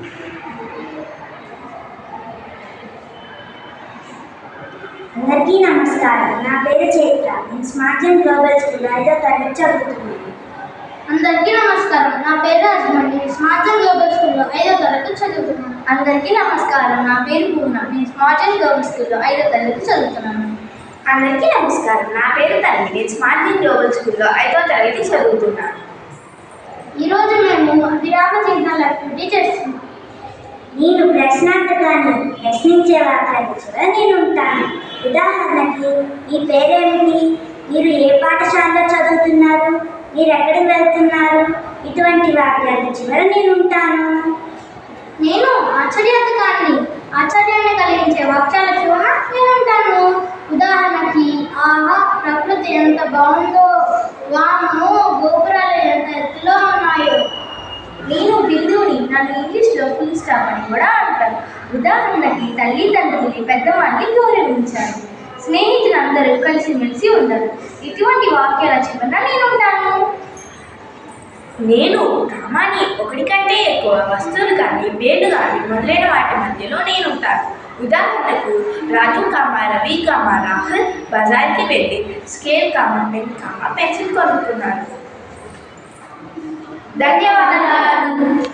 అందరికీ నమస్కారం. నా పేరు చైత్ర. నేను స్మార్ట్ గ్లోబల్ స్కూల్లో ఐదో తరగతి చదువుతున్నాను. అందరికీ నమస్కారం. నా పేరు అజ్మన్ నేను స్మార్ట్ గ్లోబల్ స్కూల్లో ఐదో తరగతి చదువుతున్నాను. అందరికీ నమస్కారం. నా పేరు పూర్ణ. నేను స్మార్ట్ అండ్ గ్లోబల్ స్కూల్లో ఐదో తరగతి చదువుతున్నాను. అందరికీ నమస్కారం. నా పేరు తల్లి. నేను స్మార్ట్ గ్లోబల్ స్కూల్లో ఐదో తరగతి చదువుతున్నాను. ఈరోజు మేము విరామ జీవితాలు యాక్టివిటీ చేస్తున్నాం. నేను ప్రశ్నార్థకాన్ని ప్రశ్నించే వాక్యాలు కూడా నేను ఉంటాను. ఉదాహరణకి మీ పేరేమిటి? మీరు ఏ పాఠశాలలో చదువుతున్నారు? మీరు ఎక్కడికి వెళ్తున్నారు? ఇటువంటి వాక్యాన్ని చివర నేను ఉంటాను. నేను ఆశ్చర్యార్థకాన్ని ఆశ్చర్యాన్ని కలిగించే వాక్యాల చివర నేను ఉంటాను. ఉదాహరణకి ఆహా ప్రకృతి ఎంత బాగుందో వామో గోపురాలు ఎంత ఎత్తులో ఉన్నాయో నేను బిందువుని నన్ను ఇంగ్లీష్లో ఫుల్ స్టాప్ అని కూడా అంటారు. ఉదాహరణకి తల్లిదండ్రుల్ని పెద్దవాడిని గౌరవించాలి స్నేహితులందరూ కలిసిమెలిసి ఉండరు ఇటువంటి వాక్యాల చివరన నేను ఉంటాను నేను కామాని ఒకటి కంటే ఎక్కువ వస్తువులు కానీ పేర్లు కానీ మొదలైన వాటి మధ్యలో నేను ఉంటాను ఉదాహరణకు రాజు కామ రవి కామ రాహుల్ బజార్కి వెళ్ళి scale comma pen comma pencil కొనుక్కున్నాను. ధన్యవాదాలు.